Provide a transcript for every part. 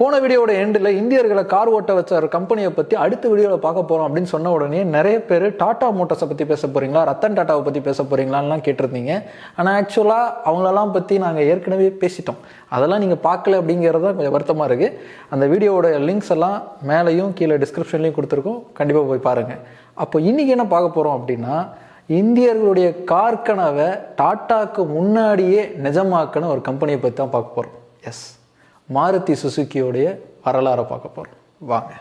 போன வீடியோட எண்டில் இந்தியர்களை கார் ஓட்ட வச்ச ஒரு கம்பெனியை பற்றி அடுத்த வீடியோவில் பார்க்க போகிறோம் அப்படின்னு சொன்ன உடனே நிறைய பேர் டாடா மோட்டர்ஸை பற்றி பேச போகிறீங்களா ரத்தன் டாட்டாவை பற்றி பேச போகிறீங்களான்லாம் கேட்டிருந்தீங்க. ஆனால் ஆக்சுவலாக அவங்களெல்லாம் பற்றி நாங்கள் ஏற்கனவே பேசிட்டோம். அதெல்லாம் நீங்கள் பார்க்கல அப்படிங்கிறது தான் கொஞ்சம் வருத்தமாக இருக்குது அந்த வீடியோட லிங்க்ஸ் எல்லாம் மேலேயும் கீழே டிஸ்கிரிப்ஷன்லையும் கொடுத்துருக்கோம். கண்டிப்பாக போய் பாருங்கள் அப்போ இன்றைக்கி என்ன பார்க்க போகிறோம் அப்படின்னா இந்தியர்களுடைய கார் கனவை டாட்டாக்கு முன்னாடியே நிஜமாக்கின ஒரு கம்பெனியை பற்றி தான் பார்க்க போகிறோம் எஸ் மாருதி சுசுக்கியோடைய வரலாறை பார்க்க போகிறோம் வாங்க.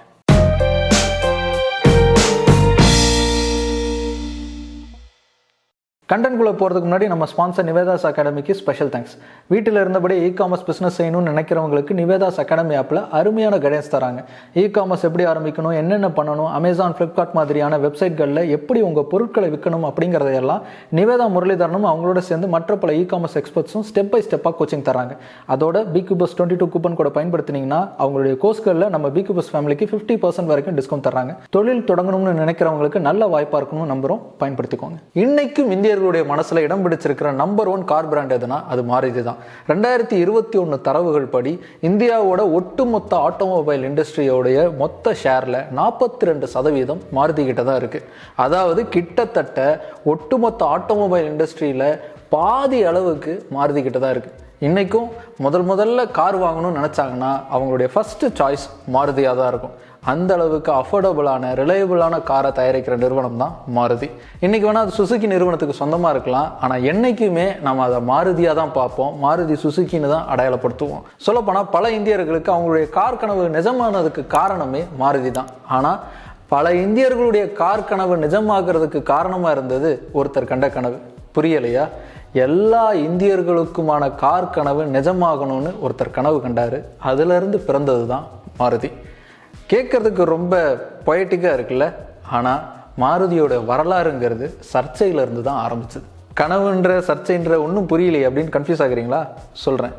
கண்டென்ட்குள்ளே போகிறதுக்கு முன்னாடி நம்ம ஸ்பான்சர் நிவேதாஸ் அகாடமிக்கு ஸ்பெஷல் தேங்க்ஸ் வீட்டில் இருந்தபடி இ காமர்ஸ் பிஸ்னஸ் செய்யணும்னு நினைக்கிறவங்களுக்கு நிவேதாஸ் அகாடமி ஆப்பில் அருமையான கைடன்ஸ் தராங்க. இ காமர்ஸ் எப்படி ஆரம்பிக்கணும் என்னென்ன பண்ணணும் அமேசான் ஃப்ளிப்கார்ட் மாதிரியான வெப்சைட்களில் எப்படி உங்கள் பொருட்களை விற்கணும் அப்படிங்கிறதையெல்லாம் நிவேதா முரளிதரனும் அவங்களோட சேர்ந்து மற்ற பல இ காமர்ஸ் எக்ஸ்பர்ட்ஸும் ஸ்டெப் பை ஸ்டெப்பாக கோச்சிங் தராங்க. அதோட P cubes twenty two coupon கூட பயன்படுத்தினீங்கன்னா அவங்களுடைய கோர்ஸ்களில் நம்ம பி பஸ் ஃபேமிலிக்கு ஃபிஃப்டி பர்சன்ட் வரைக்கும் டிஸ்கவுண்ட் தராங்க. தொழில் தொடங்கணும்னு நினைக்கிறவங்களுக்கு நல்ல வாய்ப்பாக இருக்கணும்னு நம்புகிறோம் பயன்படுத்திக்கோங்க. இன்னைக்கும் இந்தியர்களுடைய மனசில் இடம் பிடிச்சிருக்கிற நம்பர் ஒன் கார் பிராண்ட் எதுனா அது மாறுதி தான் ரெண்டாயிரத்தி இருபத்தி ஒன்று தரவுகள் படி இந்தியாவோட ஒட்டுமொத்த ஆட்டோமொபைல் இண்டஸ்ட்ரியோடைய மொத்த ஷேர்ல நாற்பத்தி ரெண்டு சதவீதம் மாருதி கிட்ட தான் இருக்கு. அதாவது கிட்டத்தட்ட ஒட்டுமொத்த ஆட்டோமொபைல் இண்டஸ்ட்ரியில பாதி அளவுக்கு மாறுதி கிட்ட தான் இருக்கு. இன்றைக்கும் முதல் முதல்ல கார் வாங்கணும்னு நினச்சாங்கன்னா அவங்களுடைய ஃபஸ்ட்டு சாய்ஸ் மாருதியாக தான் இருக்கும். அந்த அளவுக்கு அஃபோர்டபுளான ரிலையபிளான காரை தயாரிக்கிற நிறுவனம் தான் மாருதி. இன்னைக்கு வேணால் அது சுசுக்கி நிறுவனத்துக்கு சொந்தமாக இருக்கலாம். ஆனால் என்றைக்குமே நம்ம அதை மாருதியாக தான் பார்ப்போம். மாருதி சுசுக்கின்னு தான் அடையாளப்படுத்துவோம். சொல்லப்போனால் பல இந்தியர்களுக்கு அவங்களுடைய கார் கனவு நிஜமானதுக்கு காரணமே மாருதி தான். ஆனால் பல இந்தியர்களுடைய கார் கனவு நிஜமாகிறதுக்கு காரணமாக இருந்தது ஒருத்தர் கண்ட கனவு. புரியலையா? எல்லா இந்தியர்களுக்குமான கார் கனவு நிஜமாகணும்னு ஒருத்தர் கனவு கண்டார். அதுலேருந்து பிறந்தது தான் மாருதி. கேட்குறதுக்கு ரொம்ப பொயட்டிக்காக இருக்குல்ல? ஆனால் மாருதியோட வரலாறுங்கிறது சர்ச்சையிலேருந்து தான் ஆரம்பிச்சது. கனவுன்ற சர்ச்சைன்ற ஒன்றும் புரியலையே அப்படின்னு கன்ஃபியூஸ் ஆகுறீங்களா? சொல்கிறேன்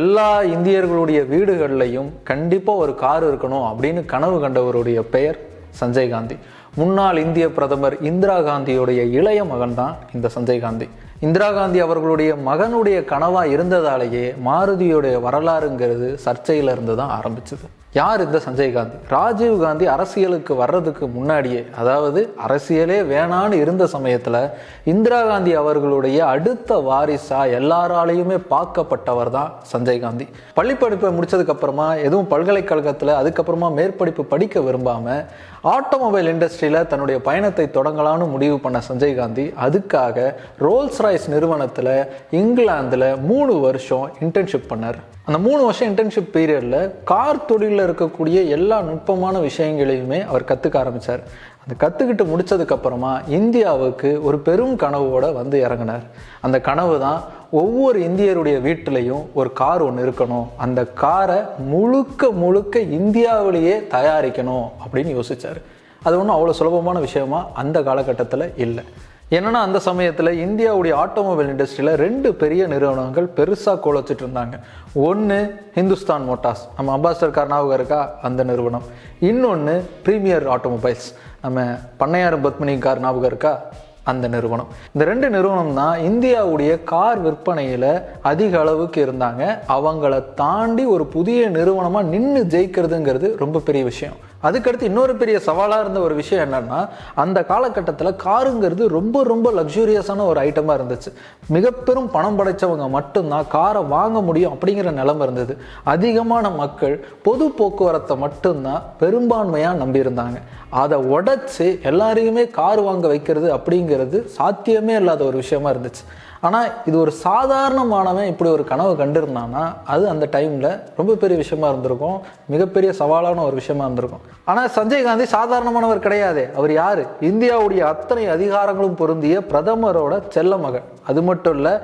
எல்லா இந்தியர்களுடைய வீடுகள்லையும் கண்டிப்பாக ஒரு கார் இருக்கணும் அப்படின்னு கனவு கண்டவருடைய பெயர் சஞ்சய் காந்தி. முன்னாள் இந்திய பிரதமர் இந்திரா காந்தியுடைய இளைய மகன் தான் இந்த சஞ்சய் காந்தி. இந்திரா காந்தி அவர்களுடைய மகனுடைய கனவா இருந்ததாலேயே மாருதியுடைய வரலாறுங்கிறது சர்ச்சையிலிருந்து தான் ஆரம்பிச்சது. யார் இந்த சஞ்சய் காந்தி? ராஜீவ் காந்தி அரசியலுக்கு வர்றதுக்கு முன்னாடியே அதாவது அரசியலே வேணான்னு இருந்த சமயத்தில் இந்திரா காந்தி அவர்களுடைய அடுத்த வாரிசா எல்லாராலையுமே பார்க்கப்பட்டவர் தான் சஞ்சய் காந்தி. பள்ளிப்படிப்பை முடித்ததுக்கப்புறமா எதுவும் பல்கலைக்கழகத்தில் அதுக்கப்புறமா மேற்படிப்பு படிக்க விரும்பாமல் ஆட்டோமொபைல் இண்டஸ்ட்ரியில் தன்னுடைய பயணத்தை தொடங்கலான்னு முடிவு பண்ண சஞ்சய் காந்தி அதுக்காக ரோல்ஸ் ராய்ஸ் நிறுவனத்தில் இங்கிலாந்தில் மூணு வருஷம் இன்டர்ன்ஷிப் பண்ணார். அந்த மூணு வருஷம் இன்டர்ன்ஷிப் பீரியடில் கார் தொழிலில் இருக்கக்கூடிய எல்லா நுட்பமான விஷயங்களையுமே அவர் கற்றுக்க ஆரம்பித்தார் அந்த கற்றுக்கிட்டு முடிச்சதுக்கப்புறமா இந்தியாவுக்கு ஒரு பெரும் கனவோடு வந்து இறங்கினார். அந்த கனவு தான் ஒவ்வொரு இந்தியருடைய வீட்டிலையும் ஒரு கார் ஒன்று இருக்கணும். அந்த காரை முழுக்க முழுக்க இந்தியாவிலேயே தயாரிக்கணும் அப்படின்னு யோசிச்சார். அது ஒன்றும் அவ்வளோ சுலபமான விஷயமா அந்த காலகட்டத்தில் இல்லை. என்னன்னா அந்த சமயத்தில் இந்தியாவுடைய ஆட்டோமொபைல் இண்டஸ்ட்ரியில் ரெண்டு பெரிய நிறுவனங்கள் பெருசாக கோலச்சிட்டு இருந்தாங்க. ஒன்று ஹிந்துஸ்தான் மோட்டார்ஸ். நம்ம அம்பாசிடர் கார் இருக்கா? அந்த நிறுவனம். இன்னொன்று ப்ரீமியர் ஆட்டோமொபைல்ஸ். நம்ம பண்ணையாரும் பத்மினி கார் ஞாபகம் இருக்கா? அந்த நிறுவனம். இந்த ரெண்டு நிறுவனம் தான் இந்தியாவுடைய கார் விற்பனையில் அதிக அளவுக்கு இருந்தாங்க. அவங்கள தாண்டி ஒரு புதிய நிறுவனமாக நின்று ஜெயிக்கிறதுங்கிறது ரொம்ப பெரிய விஷயம். அதுக்கடுத்து இன்னொரு பெரிய சவாலாக இருந்த ஒரு விஷயம் என்னன்னா அந்த காலகட்டத்தில் காருங்கிறது ரொம்ப ரொம்ப லக்ஸூரியஸான ஒரு ஐட்டமாக இருந்துச்சு. மிக பெரும் பணம் படைச்சவங்க மட்டும்தான் காரை வாங்க முடியும் அப்படிங்கிற நிலைமை இருந்தது. அதிகமான மக்கள் பொது போக்குவரத்தை மட்டும்தான் பெரும்பான்மையாக நம்பியிருந்தாங்க. அதை உடைச்சு எல்லாரையுமே கார் வாங்க வைக்கிறது அப்படிங்கிறது சாத்தியமே இல்லாத ஒரு விஷயமா இருந்துச்சு. ஆனால் இது ஒரு சாதாரணமானவன் இப்படி ஒரு கனவு கண்டிருந்தான்னா அது அந்த டைமில் ரொம்ப பெரிய விஷயமா இருந்திருக்கும். மிகப்பெரிய சவாலான ஒரு விஷயமா இருந்திருக்கும். ஆனால் சஞ்சய் காந்தி சாதாரணமானவர் கிடையாது. அவர் யார்? இந்தியாவுடைய அத்தனை அதிகாரங்களும் பொருந்திய பிரதமரோட செல்ல மகன். அது மட்டும் இல்லை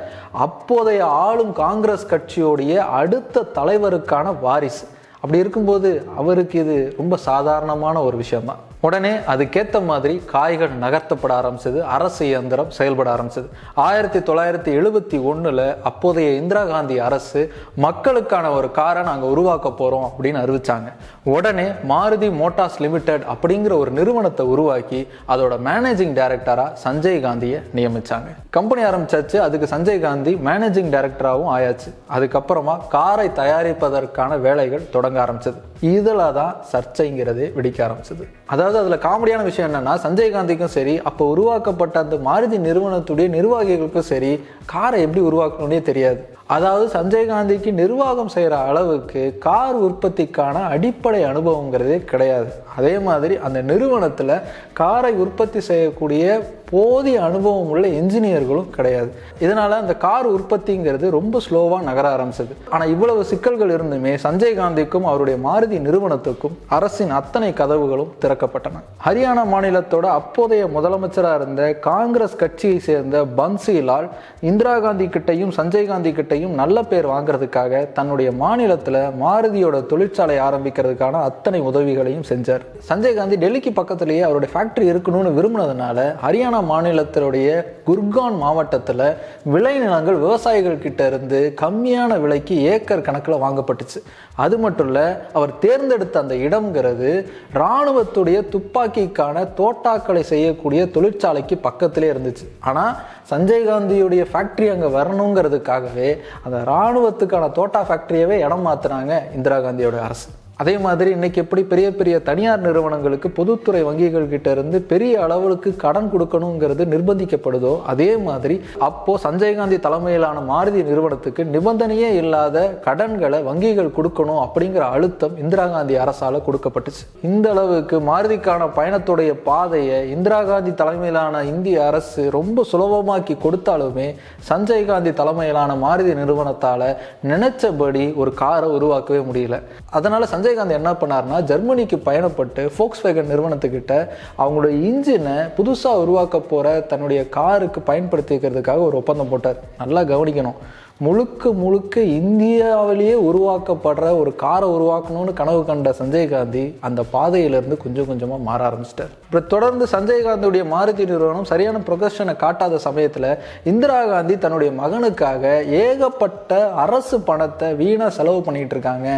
அப்போதைய ஆளும் காங்கிரஸ் கட்சியோடைய அடுத்த தலைவருக்கான வாரிசு. அப்படி இருக்கும்போது அவருக்கு இது ரொம்ப சாதாரணமான ஒரு விஷயம்தான். உடனே அதுக்கேற்ற மாதிரி காய்கள் நகர்த்தப்பட ஆரம்பிச்சது அரசு இயந்திரம் செயல்பட ஆரம்பிச்சது. ஆயிரத்தி தொள்ளாயிரத்தி எழுபத்தி ஒன்றில் அப்போதைய இந்திரா காந்தி அரசு மக்களுக்கான ஒரு காரை நாங்கள் உருவாக்க போகிறோம் அப்படின்னு அறிவிச்சாங்க. உடனே மாருதி மோட்டார்ஸ் லிமிடெட் அப்படிங்கிற ஒரு நிறுவனத்தை உருவாக்கி அதோட மேனேஜிங் டைரக்டராக சஞ்சய் காந்தியை நியமித்தாங்க கம்பெனி ஆரம்பிச்சாச்சு அதுக்கு சஞ்சய் காந்தி மேனேஜிங் டைரக்டராகவும் ஆயாச்சு. அதுக்கப்புறமா காரை தயாரிப்பதற்கான வேலைகள் தொடங்க ஆரம்பிச்சது. இதில் தான் சர்ச்சைங்கிறதே வெடிக்க ஆரம்பிச்சது. அதாவது அதில் காமெடியான விஷயம் என்னென்னா சஞ்சய் காந்திக்கும் சரி அப்போ உருவாக்கப்பட்ட அந்த மாருதி நிறுவனத்துடைய நிர்வாகிகளுக்கும் சரி காரை எப்படி உருவாக்கணும்னே தெரியாது. அதாவது சஞ்சய் காந்திக்கு நிர்வாகம் செய்கிற அளவுக்கு கார் உற்பத்திக்கான அடிப்படை அனுபவங்கிறதே கிடையாது. அதே மாதிரி அந்த நிறுவனத்தில் காரை உற்பத்தி செய்யக்கூடிய போதிய அனுபவம் உள்ள என்ஜினியர்களும் கிடையாது. இதனால் அந்த கார் உற்பத்திங்கிறது ரொம்ப ஸ்லோவாக நகர ஆரம்பிச்சது. ஆனால் இவ்வளவு சிக்கல்கள் இருந்துமே சஞ்சய் காந்திக்கும் அவருடைய மாருதி நிறுவனத்துக்கும் அரசின் அத்தனை கதவுகளும் திறக்கப்பட்டன. ஹரியானா மாநிலத்தோட அப்போதைய முதலமைச்சராக இருந்த காங்கிரஸ் கட்சியை சேர்ந்த பன்சிலால் இந்திரா காந்தி கிட்டையும் சஞ்சய் காந்தி கிட்டையும் நல்ல பேர் வாங்குறதுக்காக தன்னுடைய மாநிலத்தில் மாருதியோட தொழிற்சாலை ஆரம்பிக்கிறதுக்கான அத்தனை உதவிகளையும் செஞ்சார். சஞ்சய் காந்தி டெல்லிக்கு பக்கத்திலேயே அவருடைய ஃபேக்டரி இருக்கணும்னு விரும்பினதுனால ஹரியானா மாநிலத்தினுடைய குர்கான் மாவட்டத்தில் விளைநிலங்கள் விவசாயிகள் கிட்ட இருந்து கம்மியான விலைக்கு ஏக்கர் கணக்கில் வாங்கப்பட்டுச்சு. அது மட்டும் இல்லை அவர் தேர்ந்தெடுத்த அந்த இடம்ங்கிறது இராணுவத்துடைய துப்பாக்கிக்கான தோட்டாக்களை செய்யக்கூடிய தொழிற்சாலைக்கு பக்கத்திலே இருந்துச்சு. ஆனால் சஞ்சய் காந்தியுடைய ஃபேக்ட்ரி அங்கே வரணுங்கிறதுக்காகவே அந்த இராணுவத்துக்கான தோட்டா ஃபேக்ட்ரியவே இடம் மாத்துனாங்க இந்திரா காந்தியோட அரசு. அதே மாதிரி இன்னைக்கு எப்படி பெரிய பெரிய தனியார் நிறுவனங்களுக்கு பொதுத்துறை வங்கிகள்கிட்ட இருந்து பெரிய அளவுக்கு கடன் கொடுக்கணுங்கிறது நிர்பந்திக்கப்படுதோ அதே மாதிரி அப்போது சஞ்சய் காந்தி தலைமையிலான மாருதி நிறுவனத்துக்கு நிபந்தனையே இல்லாத கடன்களை வங்கிகள் கொடுக்கணும் அப்படிங்கிற அழுத்தம் இந்திரா காந்தி அரசால் கொடுக்கப்பட்டுச்சு. இந்த அளவுக்கு மாருதிக்கான பயணத்துடைய பாதையை இந்திரா காந்தி தலைமையிலான இந்திய அரசு ரொம்ப சுலபமாக்கி கொடுத்தாலுமே சஞ்சய் காந்தி தலைமையிலான மாருதி நிறுவனத்தால் நினைச்சபடி ஒரு காரை உருவாக்கவே முடியல. அதனால் சஞ்சய் விஜயகாந்த் என்ன பண்ணார்னா ஜெர்மனிக்கு பயணப்பட்டு ஃபோக்ஸ் வேகன் நிறுவனத்துக்கிட்ட அவங்களோட இன்ஜினை புதுசாக உருவாக்க போகிற தன்னுடைய காருக்கு பயன்படுத்திக்கிறதுக்காக ஒரு ஒப்பந்தம் போட்டார். நல்லா கவனிக்கணும். முழுக்க முழுக்க இந்தியாவிலேயே உருவாக்கப்படுற ஒரு காரை உருவாக்கணும்னு கனவு கண்ட சஞ்சய் காந்தி அந்த பாதையிலிருந்து கொஞ்சம் கொஞ்சமாக மாற ஆரம்பிச்சிட்டார். இப்போ தொடர்ந்து சஞ்சய் காந்தியுடைய மாருதி நிறுவனம் சரியான ப்ரொகஷனை காட்டாத சமயத்தில் இந்திரா காந்தி தன்னுடைய மகனுக்காக ஏகப்பட்ட அரசு பணத்தை வீணாக செலவு பண்ணிட்டு இருக்காங்க.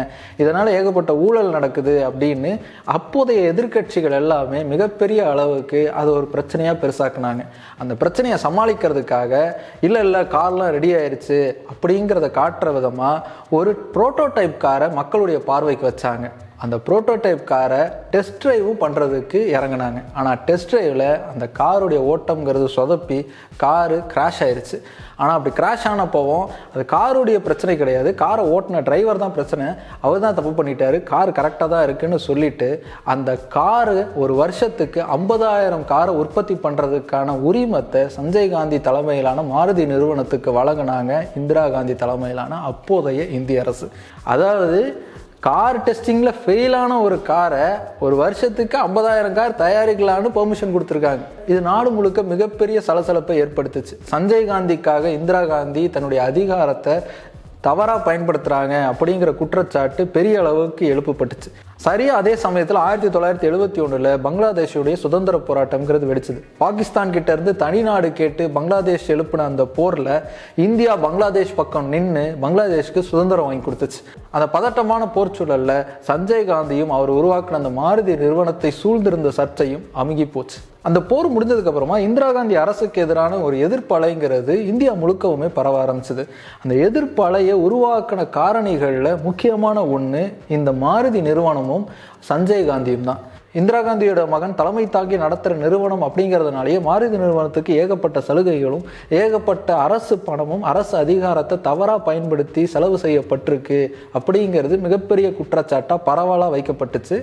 இதனால் ஏகப்பட்ட ஊழல் நடக்குது அப்படின்னு அப்போதைய எதிர்க்கட்சிகள் எல்லாமே மிகப்பெரிய அளவுக்கு அது ஒரு பிரச்சனையாக பெருசாக்குனாங்க. அந்த பிரச்சனையை சமாளிக்கிறதுக்காக இல்லை இல்லை கார்லாம் ரெடி ஆயிடுச்சு அப்படிங்கிறத காட்டுற விதமாக ஒரு ப்ரோட்டோடைப் காரை மக்களுடைய பார்வைக்கு வச்சாங்க. அந்த ப்ரோட்டோடைப் காரை டெஸ்ட் ட்ரைவும் பண்ணுறதுக்கு இறங்குனாங்க. ஆனால் டெஸ்ட் ட்ரைவில் அந்த காருடைய ஓட்டம்ங்கிறது சொதப்பி காரு கிராஷ் ஆயிடுச்சு ஆனால் அப்படி கிராஷ் ஆனப்போவும் அது காருடைய பிரச்சனை கிடையாது. காரை ஓட்டின டிரைவர் தான் பிரச்சனை. அவர் தான் தப்பு பண்ணிட்டாரு. கார் கரெக்டாக தான் இருக்குன்னு சொல்லிட்டு அந்த காரு ஒரு வருஷத்துக்கு ஐம்பதாயிரம் காரை உற்பத்தி பண்ணுறதுக்கான உரிமத்தை சஞ்சய் காந்தி தலைமையிலான மாருதி நிறுவனத்துக்கு வழங்கினாங்க இந்திரா காந்தி தலைமையிலான அப்போதைய இந்திய அரசு. அதாவது கார் டெஸ்டிங்கில் ஃபெயிலான ஒரு காரை ஒரு வருஷத்துக்கு ஐம்பதாயிரம் கார் தயாரிக்கலான்னு பெர்மிஷன் கொடுத்துருக்காங்க. இது நாடு முழுக்க மிகப்பெரிய சலசலப்பை ஏற்படுத்துச்சு. சஞ்சய் காந்திக்காக இந்திரா காந்தி தன்னுடைய அதிகாரத்தை தவறாக பயன்படுத்துகிறாங்க அப்படிங்கிற குற்றச்சாட்டு பெரிய அளவுக்கு எழுப்பப்பட்டுச்சு. சரியா அதே சமயத்தில் ஆயிரத்தி தொள்ளாயிரத்தி எழுபத்தி ஒன்றில் பங்களாதேஷுடைய சுதந்திர போராட்டம்ங்கிறது வெடிச்சது. பாகிஸ்தான் கிட்ட இருந்து தனிநாடு கேட்டு பங்களாதேஷ் எழுப்பின அந்த போரில் இந்தியா பங்களாதேஷ் பக்கம் நின்று பங்களாதேஷ்க்கு சுதந்திரம் வாங்கி கொடுத்துச்சு. அந்த பதட்டமான போர் சூழலில் சஞ்சய் காந்தியும் அவர் உருவாக்கின அந்த மாருதி நிறுவனத்தை சூழ்ந்திருந்த சர்ச்சையும் அமுகி போச்சு அந்த போர் முடிஞ்சதுக்கு அப்புறமா இந்திரா காந்தி அரசுக்கு எதிரான ஒரு எதிர்ப்பலைங்கிறது இந்தியா முழுக்கவுமே பரவ ஆரம்பிச்சது. அந்த எதிர்ப்பலையை உருவாக்கின காரணிகளில் முக்கியமான ஒன்று இந்த மாருதி நிறுவனமும் சஞ்சய் காந்தியும் தான். இந்திரா காந்தியோட மகன் தலைமை தாங்கி நடத்துகிற நிறுவனம் அப்படிங்கிறதுனாலேயே மாருதி நிறுவனத்துக்கு ஏகப்பட்ட சலுகைகளும் ஏகப்பட்ட அரசு பணமும் அரசு அதிகாரத்தை தவறாக பயன்படுத்தி செலவு செய்யப்பட்டிருக்கு அப்படிங்கிறது மிகப்பெரிய குற்றச்சாட்டாக பரவலாக வைக்கப்பட்டுச்சு.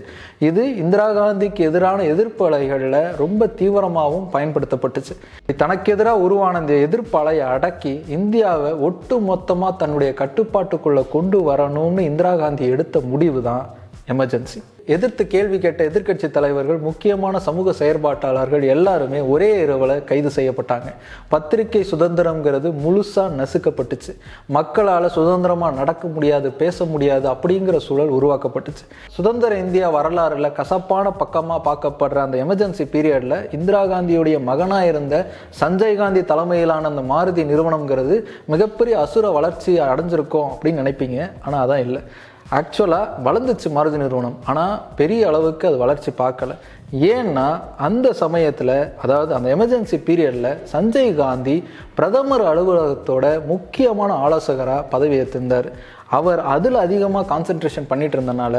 இது இந்திரா காந்திக்கு எதிரான எதிர்ப்பு அலைகளில் ரொம்ப தீவிரமாகவும் பயன்படுத்தப்பட்டுச்சு. தனக்கு எதிராக உருவான இந்த எதிர்ப்பு அலையை அடக்கி இந்தியாவை ஒட்டு மொத்தமாக தன்னுடைய கட்டுப்பாட்டுக்குள்ளே கொண்டு வரணும்னு இந்திரா காந்தி எடுத்த முடிவு தான் எமர்ஜென்சி. எதிர்த்து கேள்வி கேட்ட எதிர்க்கட்சி தலைவர்கள் முக்கியமான சமூக செயற்பாட்டாளர்கள் எல்லாருமே ஒரே இரவில் கைது செய்யப்பட்டாங்க. பத்திரிகை சுதந்திரம்ங்கிறது முழுசாக நசுக்கப்பட்டுச்சு. மக்களால் சுதந்திரமாக நடக்க முடியாது பேச முடியாது அப்படிங்கிற சூழல் உருவாக்கப்பட்டுச்சு. சுதந்திர இந்தியா வரலாறுல கசப்பான பக்கமாக பார்க்கப்படுற அந்த எமர்ஜென்சி பீரியடில் இந்திரா காந்தியுடைய மகனாக இருந்த சஞ்சய் காந்தி தலைமையிலான அந்த மாருதி நிறுவனம்ங்கிறது மிகப்பெரிய அசுர வளர்ச்சி அடைஞ்சிருக்கும் அப்படின்னு நினைப்பீங்க. ஆனால் அதான் இல்லை. ஆக்சுவலாக வளர்ந்துச்சு மாருதி நிறுவனம். ஆனால் பெரிய அளவுக்கு அது வளர்ச்சி பார்க்கல. ஏன்னா அந்த சமயத்தில் அதாவது அந்த எமர்ஜென்சி பீரியடில் சஞ்சய் காந்தி பிரதமர் அலுவலகத்தோட முக்கியமான ஆலோசகராக பதவி ஏற்றிருந்தார் அவர் அதில் அதிகமாக கான்சென்ட்ரேஷன் பண்ணிட்டு இருந்தனால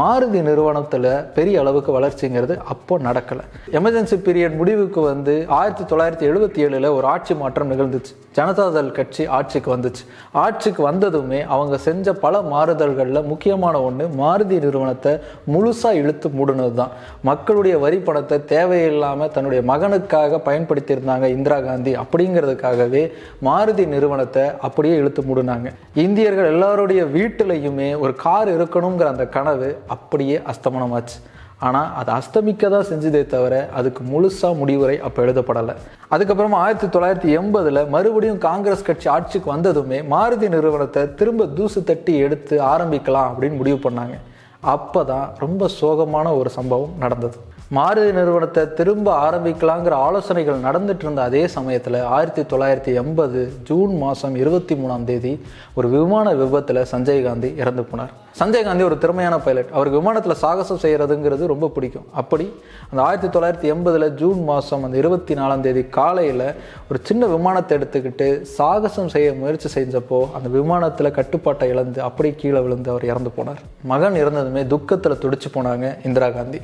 மாருதி நிறுவனத்தில் பெரிய அளவுக்கு வளர்ச்சிங்கிறது அப்போ நடக்கலை. எமர்ஜென்சி பீரியட் முடிவுக்கு வந்து ஆயிரத்தி தொள்ளாயிரத்தி எழுபத்தி ஏழில் ஒரு ஆட்சி மாற்றம் நிகழ்ந்துச்சு. ஜனதாதள் கட்சி ஆட்சிக்கு வந்துச்சு. ஆட்சிக்கு வந்ததுமே அவங்க செஞ்ச பல மாறுதல்களில் முக்கியமான ஒன்று மாருதி நிறுவனத்தை முழுசாக இழுத்து மூடினது தான் மக்களுடைய வரி பணத்தை தேவையில்லாமல் தன்னுடைய மகனுக்காக பயன்படுத்தியிருந்தாங்க இந்திரா காந்தி அப்படிங்கிறதுக்காகவே மாருதி நிறுவனத்தை அப்படியே இழுத்து மூடினாங்க. இந்தியர்கள் எல்லாருடைய வீட்டிலையுமே ஒரு கார் இருக்கணுங்கிற அந்த கனவு அப்படியே அஸ்தமனமாச்சு. ஆனால் அது அஸ்தமிக்க தான் செஞ்சதே தவிர அதுக்கு முழுசாக முடிவுரை அப்போ எழுதப்படலை. அதுக்கப்புறமா ஆயிரத்தி தொள்ளாயிரத்தி எண்பதில் மறுபடியும் காங்கிரஸ் கட்சி ஆட்சிக்கு வந்ததுமே மாருதி நிறுவனத்தை திரும்ப தூசு தட்டி எடுத்து ஆரம்பிக்கலாம் அப்படின்னு முடிவு பண்ணாங்க. அப்போ தான் ரொம்ப சோகமான ஒரு சம்பவம் நடந்தது. மாருதி நிறுவனத்தை திரும்ப ஆரம்பிக்கலாங்கிற ஆலோசனைகள் நடந்துட்டு இருந்த அதே சமயத்தில் ஆயிரத்தி தொள்ளாயிரத்தி எண்பது ஜூன் மாதம் இருபத்தி மூணாம் தேதி ஒரு விமான விபத்தில் சஞ்சய் காந்தி இறந்து போனார். சஞ்சய் காந்தி ஒரு திறமையான பைலட் அவருக்கு விமானத்தில் சாகசம் செய்கிறதுங்கிறது ரொம்ப பிடிக்கும். அப்படி அந்த ஆயிரத்தி தொள்ளாயிரத்தி எண்பதில் ஜூன் மாதம் அந்த இருபத்தி நாலாம் தேதி காலையில் ஒரு சின்ன விமானத்தை எடுத்துக்கிட்டு சாகசம் செய்ய முயற்சி செஞ்சப்போ அந்த விமானத்தில் கட்டுப்பாட்டை இழந்து அப்படியே கீழே விழுந்து அவர் இறந்து போனார். மகன் இறந்ததுமே துக்கத்தில் துடிச்சு போனாங்க இந்திரா காந்தி.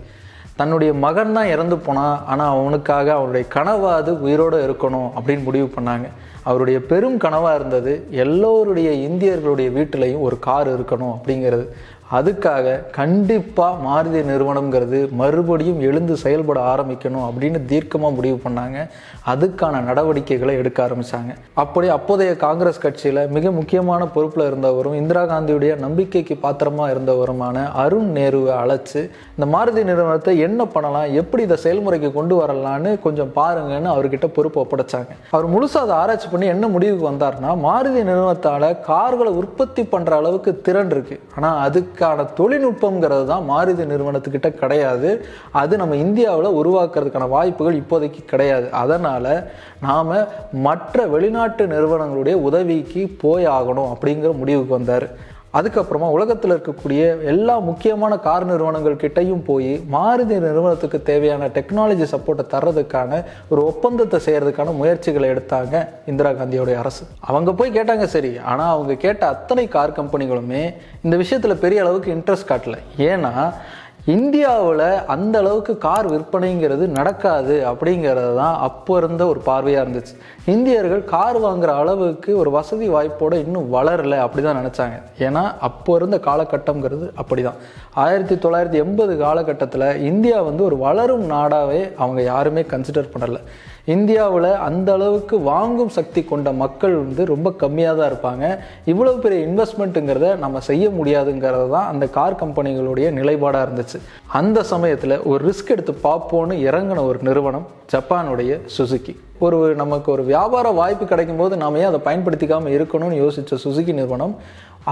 தன்னுடைய மகன் தான் இறந்து போனான் ஆனால் அவனுக்காக அவருடைய கனவாது உயிரோடு இருக்கணும் அப்படின்னு முடிவு பண்ணாங்க. அவருடைய பெரும் கனவாக இருந்தது எல்லோருடைய இந்தியர்களுடைய வீட்டிலையும் ஒரு கார் இருக்கணும் அப்படிங்கிறது. அதுக்காக கண்டிப்பாக மாருதி நிறுவனம்ங்கிறது மறுபடியும் எழுந்து செயல்பட ஆரம்பிக்கணும் அப்படின்னு தீர்க்கமாக முடிவு பண்ணாங்க. அதுக்கான நடவடிக்கைகளை எடுக்க ஆரம்பித்தாங்க அப்படி அப்போதைய காங்கிரஸ் கட்சியில் மிக முக்கியமான பொறுப்பில் இருந்தவரும் இந்திரா காந்தியுடைய நம்பிக்கைக்கு பாத்திரமாக இருந்தவருமான அருண் நேருவை அழைச்சி இந்த மாருதி நிறுவனத்தை என்ன பண்ணலாம் எப்படி இதை செயல்முறைக்கு கொண்டு வரலான்னு கொஞ்சம் பாருங்கன்னு அவர்கிட்ட பொறுப்பு ஒப்படைச்சாங்க. அவர் முழுசாக அதை ஆராய்ச்சி பண்ணி என்ன முடிவுக்கு வந்தார்னா மாருதி நிறுவனத்தால் கார்களை உற்பத்தி பண்ணுற அளவுக்கு திறன் இருக்குது ஆனால் அதுக்கான தொழில்நுட்பங்கிறது தான் மாருதி நிறுவனத்துக்கிட்ட கிடையாது. அது நம்ம இந்தியாவில் உருவாக்குறதுக்கான வாய்ப்புகள் இப்போதைக்கு கிடையாது. அதனால் நாம் மற்ற வெளிநாட்டு நிறுவனங்களுடைய உதவிக்கு போய் ஆகணும் அப்படிங்கிற முடிவுக்கு வந்தார். அதுக்கப்புறமா உலகத்தில் இருக்கக்கூடிய எல்லா முக்கியமான கார் நிறுவனங்கள் கிட்டையும் போய் மாருதி நிறுவனத்துக்கு தேவையான டெக்னாலஜி சப்போர்ட்டை தர்றதுக்கான ஒரு ஒப்பந்தத்தை செய்கிறதுக்கான முயற்சிகளை எடுத்தாங்க இந்திரா காந்தியோடைய அரசு. அவங்க போய் கேட்டாங்க சரி ஆனால் அவங்க கேட்ட அத்தனை கார் கம்பெனிகளுமே இந்த விஷயத்தில் பெரிய அளவுக்கு இன்ட்ரெஸ்ட் காட்டல. ஏன்னா இந்தியாவில் அந்த அளவுக்கு கார் விற்பனைங்கிறது நடக்காது அப்படிங்கிறது தான் அப்போ இருந்த ஒரு பார்வையாக இருந்துச்சு. இந்தியர்கள் கார் வாங்குற அளவுக்கு ஒரு வசதி வாய்ப்போடு இன்னும் வளரல அப்படி தான் நினச்சாங்க. ஏன்னா அப்போ இருந்த காலகட்டங்கிறது அப்படி தான் ஆயிரத்தி தொள்ளாயிரத்தி எண்பது காலகட்டத்தில் இந்தியா வந்து ஒரு வளரும் நாடாகவே அவங்க யாருமே கன்சிடர் பண்ணலை. இந்தியாவில் அந்த அளவுக்கு வாங்கும் சக்தி கொண்ட மக்கள் வந்து ரொம்ப கம்மியாக தான் இருப்பாங்க. இவ்வளோ பெரிய இன்வெஸ்ட்மெண்ட்டுங்கிறத நம்ம செய்ய முடியாதுங்கிறது தான் அந்த கார் கம்பெனிகளுடைய நிலைப்பாடாக இருந்துச்சு. அந்த சமயத்தில் ஒரு ரிஸ்க் எடுத்து பார்ப்போன்னு இறங்கின ஒரு நிறுவனம் ஜப்பானுடைய சுசுக்கி ஒரு நமக்கு ஒரு வியாபார வாய்ப்பு கிடைக்கும் போது நாம ஏன் அதை பயன்படுத்திக்காமல் இருக்கணும்னு யோசித்த சுசுகி நிறுவனம்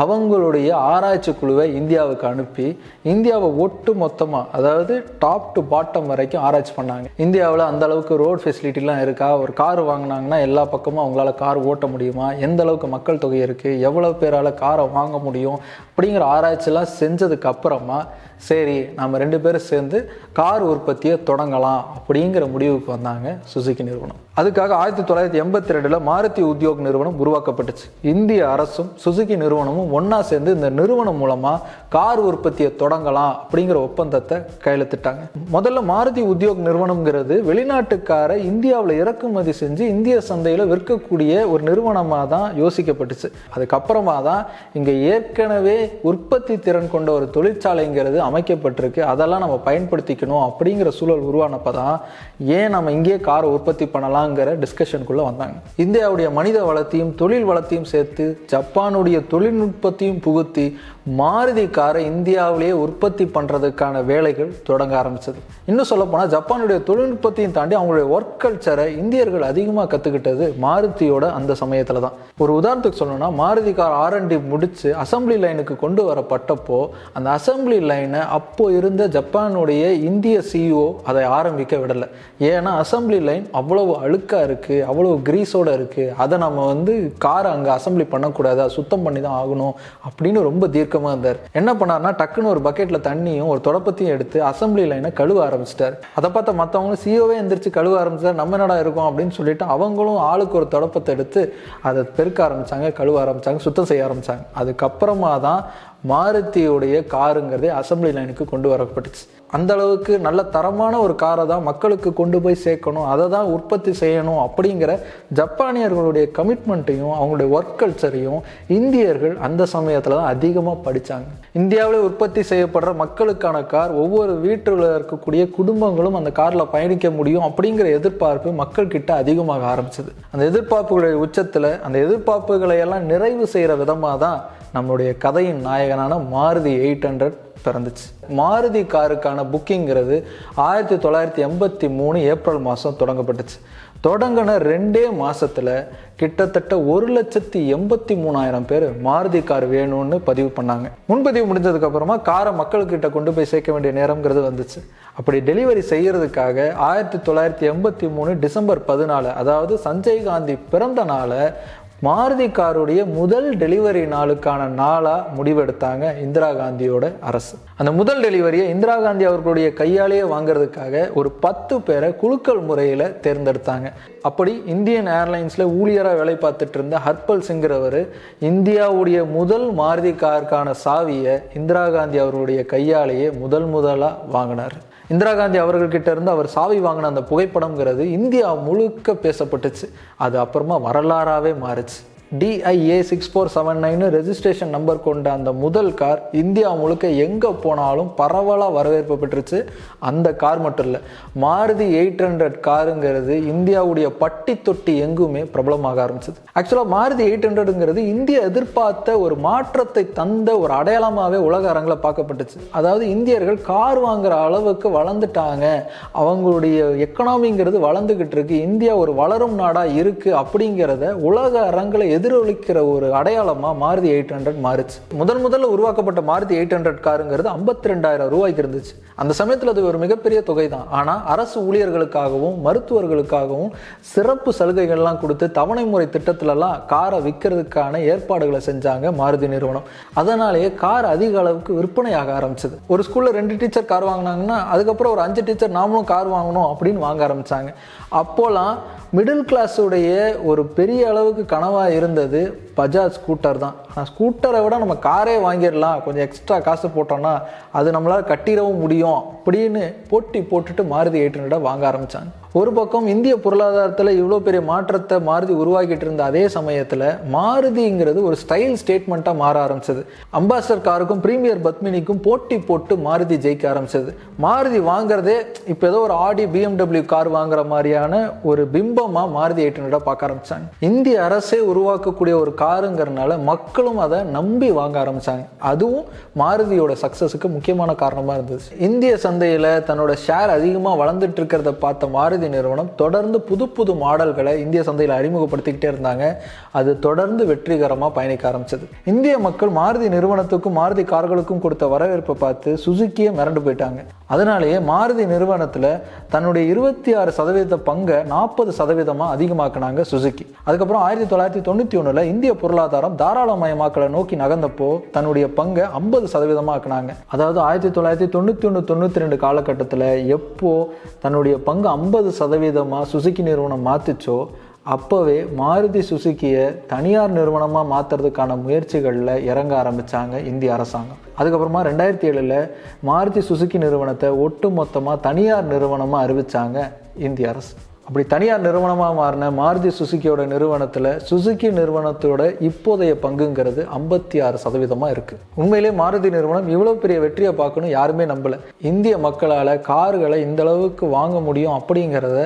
அவங்களுடைய ஆராய்ச்சி குழுவை இந்தியாவுக்கு அனுப்பி இந்தியாவை ஒட்டு மொத்தமாக அதாவது டாப் டு பாட்டம் வரைக்கும் ஆராய்ச்சி பண்ணாங்க. இந்தியாவில் அந்த அளவுக்கு ரோட் ஃபெசிலிட்டிலாம் இருக்கா? ஒரு கார் வாங்கினாங்கன்னா எல்லா பக்கமும் அவங்களால கார் ஓட்ட முடியுமா? எந்த அளவுக்கு மக்கள் தொகை இருக்குது எவ்வளோ பேரால் காரை வாங்க முடியும்? அப்படிங்கிற ஆராய்ச்சிலாம் செஞ்சதுக்கு அப்புறமா சரி நம்ம ரெண்டு பேரும் சேர்ந்து கார் உற்பத்தியை தொடங்கலாம் அப்படிங்கிற முடிவுக்கு வந்தாங்க சுசுகி நிறுவனம். அதுக்காக ஆயிரத்தி தொள்ளாயிரத்தி எண்பத்தி ரெண்டில் மாருதி உத்யோக் நிறுவனம் உருவாக்கப்பட்டுச்சு. இந்திய அரசும் சுசுகி நிறுவனமும் ஒன்றா சேர்ந்து இந்த நிறுவனம் மூலமாக கார் உற்பத்தியை தொடங்கலாம் அப்படிங்கிற ஒப்பந்தத்தை கையெழுத்திட்டாங்க. முதல்ல மாருதி உத்யோக் நிறுவனம்ங்கிறது வெளிநாட்டுக்கார இந்தியாவில் இறக்குமதி செஞ்சு இந்திய சந்தையில் விற்கக்கூடிய ஒரு நிறுவனமாக தான் யோசிக்கப்பட்டுச்சு. அதுக்கப்புறமா தான் இங்கே ஏற்கனவே உற்பத்தி திறன் கொண்ட ஒரு தொழிற்சாலைங்கிறது அமைக்கப்பட்டிருக்கு அதெல்லாம் நம்ம பயன்படுத்திக்கணும் அப்படிங்கிற சூழல் உருவானப்போ தான் ஏன் நம்ம இங்கேயே காரை உற்பத்தி பண்ணலாங்கிற டிஸ்கஷனுக்குள்ளே வந்தாங்க. இந்தியாவுடைய மனித வளத்தையும் தொழில் வளத்தையும் சேர்த்து ஜப்பானுடைய தொழில்நுட்பத்தையும் புகுத்தி மாருதி காரை இந்தியாவிலேயே உற்பத்தி பண்ணுறதுக்கான வேலைகள் தொடங்க ஆரம்பிச்சது. இன்னும் சொல்லப்போனால் ஜப்பானுடைய தொழில்நுட்பத்தையும் தாண்டி அவங்களுடைய ஒர்க் கல்ச்சரை இந்தியர்கள் அதிகமாக கற்றுக்கிட்டது மாருதியோட அந்த சமயத்தில் தான். ஒரு உதாரணத்துக்கு சொல்லணும்னா Maruti car R and D முடித்து அசம்பிளி லைனுக்கு கொண்டு வரப்பட்டப்போ அந்த அசம்பிளி லைனை அப்போ இருந்த ஜப்பானுடைய இந்திய சிஇஓ அதை ஆரம்பிக்க விடலை. ஏன்னா அசம்பிளி லைன் அவ்வளவு அழுக்காக இருக்குது அவ்வளவு கிரீஸோடு இருக்குது அதை நம்ம வந்து காரை அங்கே அசம்பிளி பண்ணக்கூடாது அதை சுத்தம் பண்ணி தான் ஆகணும் அப்படின்னு ரொம்ப தீர்க்க தீர்க்கமாக இருந்தார். என்ன பண்ணார்னா டக்குன்னு ஒரு பக்கெட்டில் தண்ணியும் ஒரு தொடப்பத்தையும் எடுத்து அசம்பிளி லைனை கழுவ ஆரம்பிச்சிட்டார். அதை பார்த்த மற்றவங்களும் சிஓவே எந்திரிச்சு கழுவ ஆரம்பிச்சார். நம்ம என்னடா இருக்கோம்? அப்படின்னு சொல்லிட்டு அவங்களும் ஆளுக்கு ஒரு தொடப்பத்தை எடுத்து அதை பெருக்க ஆரம்பிச்சாங்க கழுவ ஆரம்பிச்சாங்க சுத்தம் செய்ய ஆரம்பிச்சாங்க. அதுக்கப்புறமா தான் மாருதியுடைய காருங்கிறதே அசம்பிளி லைனுக்கு கொண்டு வரப்பட்டுச்சு. அந்த அளவுக்கு நல்ல தரமான ஒரு காரை தான் மக்களுக்கு கொண்டு போய் சேர்க்கணும் அதை தான் உற்பத்தி செய்யணும் அப்படிங்கிற ஜப்பானியர்களுடைய கமிட்மெண்ட்டையும் அவங்களுடைய ஒர்க் கல்ச்சரையும் இந்தியர்கள் அந்த சமயத்தில் தான் அதிகமாக படித்தாங்க இந்தியாவிலே உற்பத்தி செய்யப்படுற மக்களுக்கான கார் ஒவ்வொரு வீட்டில் இருக்கக்கூடிய குடும்பங்களும் அந்த காரில் பயணிக்க முடியும் அப்படிங்கிற எதிர்பார்ப்பு மக்கள்கிட்ட அதிகமாக ஆரம்பிச்சது. அந்த எதிர்பார்ப்புகளுடைய உச்சத்தில் அந்த எதிர்பார்ப்புகளை எல்லாம் நிறைவு செய்கிற விதமாக தான் நம்மளுடைய கதையின் நாயகன் நாயகனான மாருதி எயிட் ஹண்ட்ரட் பிறந்துச்சு. மாருதி காருக்கான புக்கிங்கிறது ஆயிரத்தி தொள்ளாயிரத்தி எண்பத்தி மூணு ஏப்ரல் மாதம் தொடங்கப்பட்டுச்சு. தொடங்கின ரெண்டே மாதத்தில் கிட்டத்தட்ட ஒரு லட்சத்தி எண்பத்தி மூணாயிரம் பேர் மாருதி கார் வேணும்னு பதிவு பண்ணாங்க. முன்பதிவு முடிஞ்சதுக்கப்புறமா காரை மக்கள்கிட்ட கொண்டு போய் சேர்க்க வேண்டிய நேரம்ங்கிறது வந்துச்சு. அப்படி டெலிவரி செய்கிறதுக்காக ஆயிரத்தி தொள்ளாயிரத்தி எண்பத்தி மூணு டிசம்பர் பதினாலு அதாவது சஞ்சய் காந்தி பிறந்த நாளை மாருதி காருடைய முதல் டெலிவரி நாளுக்கான நாளாக முடிவெடுத்தாங்க இந்திரா காந்தியோட அரசு. அந்த முதல் டெலிவரியை இந்திரா காந்தி அவர்களுடைய கையாலேயே வாங்குறதுக்காக ஒரு பத்து பேரை குழுக்கள் முறையில் தேர்ந்தெடுத்தாங்க. அப்படி இந்தியன் ஏர்லைன்ஸில் ஊழியராக வேலை பார்த்துட்டு இருந்த ஹர்பல் சிங்கிறவர் இந்தியாவுடைய முதல் மாருதி காருக்கான சாவியை இந்திரா காந்தி அவர்களுடைய கையாலேயே முதல் முதலாக வாங்கினார். இந்திரா காந்தி அவர்கள்கிட்ட இருந்து அவர் சாவி வாங்கின அந்த புகைப்படம்ங்கிறது இந்தியா முழுக்க பேசப்பட்டுச்சு. அது அப்புறமா வரலாறாகவே மாறுச்சு. DIA six four seven nine registration number கொண்ட அந்த முதல் கார் இந்தியா முழுக்க எங்கே போனாலும் பரவலாக வரவேற்பு பெற்றுச்சு. அந்த கார் மட்டும் இல்லை மாருதி எயிட் ஹண்ட்ரட் காருங்கிறது இந்தியாவுடைய பட்டி தொட்டி எங்குமே பிரபலமாக ஆரம்பிச்சது. ஆக்சுவலாக மாருதி எயிட் ஹண்ட்ரடுங்கிறது இந்தியா எதிர்பார்த்த ஒரு மாற்றத்தை தந்த ஒரு அடையாளமாகவே உலக அரங்கில் பார்க்கப்பட்டுச்சு. அதாவது இந்தியர்கள் கார் வாங்குற அளவுக்கு வளர்ந்துட்டாங்க. அவங்களுடைய எக்கனாமிங்கிறது வளர்ந்துக்கிட்டு இருக்கு. இந்தியா ஒரு வளரும் நாடாக இருக்குது அப்படிங்கிறத உலக அரங்கில் எதிரொலிக்கிற ஒரு அடையாளமாக மாருதி எயிட் ஹண்ட்ரட் மாறுச்சு. முதன் முதல்ல உருவாக்கப்பட்ட மாருதி எயிட் ஹண்ட்ரட் காருங்கிறது ஐம்பத்தி ரெண்டாயிரம் ரூபாய்க்கு இருந்துச்சு. அந்த சமயத்தில் அது ஒரு மிகப்பெரிய தொகை தான் ஆனால் அரசு ஊழியர்களுக்காகவும் மருத்துவர்களுக்காகவும் சிறப்பு சலுகைகள்லாம் கொடுத்து தவணை முறை திட்டத்திலலாம் காரை விற்கிறதுக்கான ஏற்பாடுகளை செஞ்சாங்க மாருதி நிறுவனம். அதனாலேயே கார் அதிக அளவுக்கு விற்பனையாக ஆரம்பிச்சது. ஒரு ஸ்கூலில் ரெண்டு டீச்சர் கார் வாங்கினாங்கன்னா அதுக்கப்புறம் ஒரு அஞ்சு டீச்சர் நாமளும் கார் வாங்கணும் அப்படின்னு வாங்க ஆரம்பித்தாங்க அப்போலாம் மிடில் கிளாஸுடைய ஒரு பெரிய அளவுக்கு கனவாக இருந்தது. பஜாஜ் ஸ்கூட்டர் தான். ஆனால் ஸ்கூட்டரை விட நம்ம காரே வாங்கிடலாம். கொஞ்சம் எக்ஸ்ட்ரா காசு போட்டோம்னா அது நம்மளால் கட்டிடவும் முடியும். அப்படின்னு போட்டி போட்டுட்டு மாருதி எயிட் வாங்க ஆரம்பித்தாங்க ஒரு பக்கம் இந்திய பொருளாதாரத்தில் இவ்வளோ பெரிய மாற்றத்தை மாருதி உருவாக்கிட்டு இருந்த அதே சமயத்தில் மாருதிங்கிறது ஒரு ஸ்டைல் ஸ்டேட்மெண்ட்டாக மாற ஆரம்பிச்சது. அம்பாசடர் காருக்கும் ப்ரீமியர் பத்மினிக்கும் போட்டி போட்டு மாருதி ஜெயிக்க ஆரம்பிச்சது. மாருதி வாங்குறதே இப்போ ஏதோ ஒரு ஆடி பிஎம்டபிள்யூ கார் வாங்குற மாதிரியான ஒரு பிம்பமாக மாருதி எயிட் ஹண்ட்ரடாக பார்க்க ஆரம்பித்தாங்க இந்திய அரசே உருவாக்கக்கூடிய ஒரு கார் காருங்கிறனால மக்களும் அதை நம்பி வாங்க ஆரம்பிச்சாங்க. அதுவும் மாருதியோட சக்ஸஸுக்கு முக்கியமான காரணமாக இருந்துச்சு இந்திய சந்தையில் தன்னோட ஷேர் அதிகமாக வளர்ந்துட்டு இருக்கிறத பார்த்த மாருதி நிறுவனம் தொடர்ந்து புது புது மாடல்களை இந்திய சந்தையில் அறிமுகப்படுத்திக்கிட்டே இருந்தாங்க. அது தொடர்ந்து வெற்றிகரமாக பயணிக்க ஆரம்பிச்சது. இந்திய மக்கள் மாருதி நிறுவனத்துக்கும் மாருதி கார்களுக்கும் கொடுத்த வரவேற்பை பார்த்து சுசுக்கியே மிரண்டு போயிட்டாங்க. அதனாலேயே மாருதி நிறுவனத்தில் தன்னுடைய இருபத்தி ஆறு சதவீத பங்கை நாற்பது சதவீதமாக அதிகமாக்குனாங்க சுசுக்கி. அதுக்கப்புறம் ஆயிரத்தி தொள்ளாயிரத்தி தொண்ணூற்றி ஒன்றில் இந்திய பொருளாதாரம் தாராளமயமாக்கலை நோக்கி நகர்ந்தப்போ தன்னுடைய பங்கை ஐம்பது சதவீதமாக்குனாங்க அதாவது ஆயிரத்தி தொள்ளாயிரத்தி தொண்ணூற்றி ஒன்று தொண்ணூற்றி ரெண்டு காலகட்டத்தில் எப்போ தன்னுடைய பங்கு ஐம்பது சதவீதமாக சுசுக்கி நிறுவனம் மாற்றுச்சோ அப்போவே மாருதி சுசுக்கியை தனியார் நிறுவனமாக மாற்றுறதுக்கான முயற்சிகளில் இறங்க ஆரம்பித்தாங்க இந்திய அரசாங்கம். அதுக்கப்புறமா ரெண்டாயிரத்தி ஏழில் மாருதி சுசுக்கி நிறுவனத்தை ஒட்டு மொத்தமாக தனியார் நிறுவனமாக அறிவித்தாங்க இந்திய அரசு. அப்படி தனியார் நிறுவனமாக மாறின மாருதி சுசுக்கியோட நிறுவனத்தில் சுசுக்கி நிறுவனத்தோட இப்போதைய பங்குங்கிறது ஐம்பத்தி ஆறு சதவீதமாக இருக்குது உண்மையிலே மாருதி நிறுவனம் இவ்வளோ பெரிய வெற்றியை பார்க்கணும் யாருமே நம்பலை. இந்திய மக்களால் கார்களை இந்த அளவுக்கு வாங்க முடியும் அப்படிங்கிறத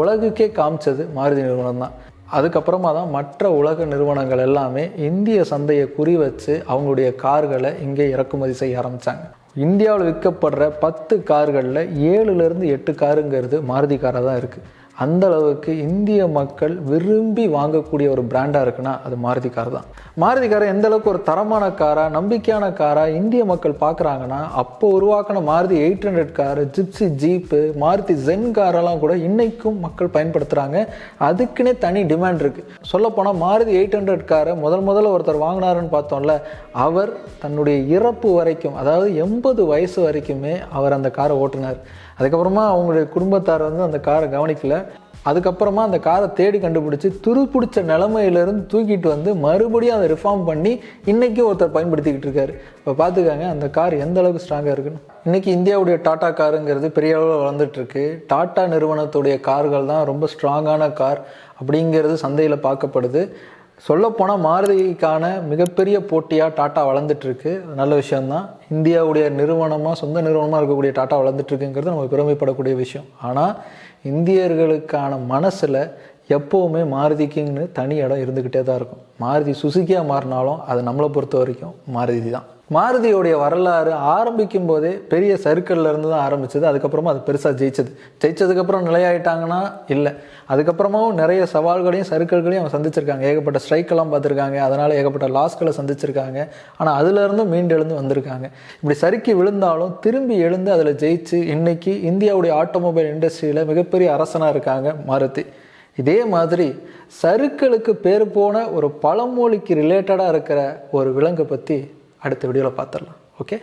உலகுக்கே காமிச்சது மாருதி நிறுவனம் தான். அதுக்கப்புறமா தான் மற்ற உலக நிறுவனங்கள் எல்லாமே இந்திய சந்தையை குறி வச்சு அவங்களுடைய கார்களை இங்கே இறக்குமதி செய்ய ஆரம்பித்தாங்க இந்தியாவில் விற்கப்படுற பத்து கார்களில் ஏழுலேருந்து எட்டு காருங்கிறது மாருதி காராக தான் இருக்குது அந்த அளவுக்கு இந்திய மக்கள் விரும்பி வாங்கக்கூடிய ஒரு பிராண்டாக இருக்குன்னா அது மாருதி கார் தான். மாருதி காரை எந்த அளவுக்கு ஒரு தரமான காராக நம்பிக்கையான காராக இந்திய மக்கள் பார்க்குறாங்கன்னா அப்போ உருவாக்கின Maruti eight hundred car Gypsy jeep Maruti Zen காரெல்லாம் கூட இன்னைக்கும் மக்கள் பயன்படுத்துகிறாங்க அதுக்குன்னே தனி டிமாண்ட் இருக்குது சொல்லப்போனால் மாருதி எயிட் ஹண்ட்ரட் காரை முதல் முதல்ல ஒருத்தர் வாங்கினாருன்னு பார்த்தோம்ல அவர் தன்னுடைய இறப்பு வரைக்கும் அதாவது எண்பது வயசு வரைக்குமே அவர் அந்த காரை ஓட்டினார். அதுக்கப்புறமா அவங்களுடைய குடும்பத்தார் வந்து அந்த காரை கவனிக்கல. அதுக்கப்புறமா அந்த காரை தேடி கண்டுபிடிச்சி துரு பிடிச்ச நிலமையிலேருந்து தூக்கிட்டு வந்து மறுபடியும் அதை ரிஃபார்ம் பண்ணி இன்றைக்கி ஒருத்தர் பயன்படுத்திக்கிட்டு இருக்காரு. இப்போ பார்த்துக்காங்க அந்த கார் எந்த அளவுக்கு ஸ்ட்ராங்காக இருக்குன்னு. இன்றைக்கி இந்தியாவுடைய டாட்டா காருங்கிறது பெரிய அளவில் வளர்ந்துட்டுருக்கு டாட்டா நிறுவனத்துடைய கார்கள் தான் ரொம்ப ஸ்ட்ராங்கான கார் அப்படிங்கிறது சந்தையில் பார்க்கப்படுது. சொல்லப்போனால் மாருதிக்கான மிகப்பெரிய போட்டியாக டாட்டா வளர்ந்துட்டுருக்கு நல்ல விஷயம்தான். இந்தியாவுடைய நிறுவனமாக சொந்த நிறுவனமாக இருக்கக்கூடிய டாட்டா வளர்ந்துட்டுருக்குங்கிறது நம்ம பெருமைப்படக்கூடிய விஷயம். ஆனால் இந்தியர்களுக்கான மனசில் எப்போவுமே மாருதிக்குன்னு தனி இடம் இருந்துக்கிட்டே தான் இருக்கும். மாருதி சுசுக்கியாக மாறினாலும் அது நம்மளை பொறுத்த வரைக்கும் மாருதி தான். மாருதியோடைய வரலாறு ஆரம்பிக்கும் போதே பெரிய சர்க்கிளில் இருந்து தான் ஆரம்பிச்சது. அதுக்கப்புறமா அது பெருசாக ஜெயிச்சது. ஜெயிச்சதுக்கப்புறம் நிலையாயிட்டாங்கன்னா இல்லை. அதுக்கப்புறமாவும் நிறைய சவால்களையும் சர்க்கிள்களையும் அவங்க சந்திச்சிருக்காங்க. ஏகப்பட்ட ஸ்ட்ரைக்கெல்லாம் பார்த்துருக்காங்க. அதனால் ஏகப்பட்ட லாஸ்களை சந்திச்சிருக்காங்க. ஆனால் அதுலேருந்தும் மீண்டு எழுந்து வந்திருக்காங்க. இப்படி சறுக்கி விழுந்தாலும் திரும்பி எழுந்து அதில் ஜெயிச்சு இன்றைக்கி இந்தியாவுடைய ஆட்டோமொபைல் இண்டஸ்ட்ரியில் மிகப்பெரிய அரசனாக இருக்காங்க மாருதி. இதே மாதிரி சருக்களுக்கு பேர் போன ஒரு பழமொழிக்கு ரிலேட்டடாக இருக்கிற ஒரு விலங்கை பற்றி அடுத்த வீடியோவில் பார்த்துடலாம். ஓகே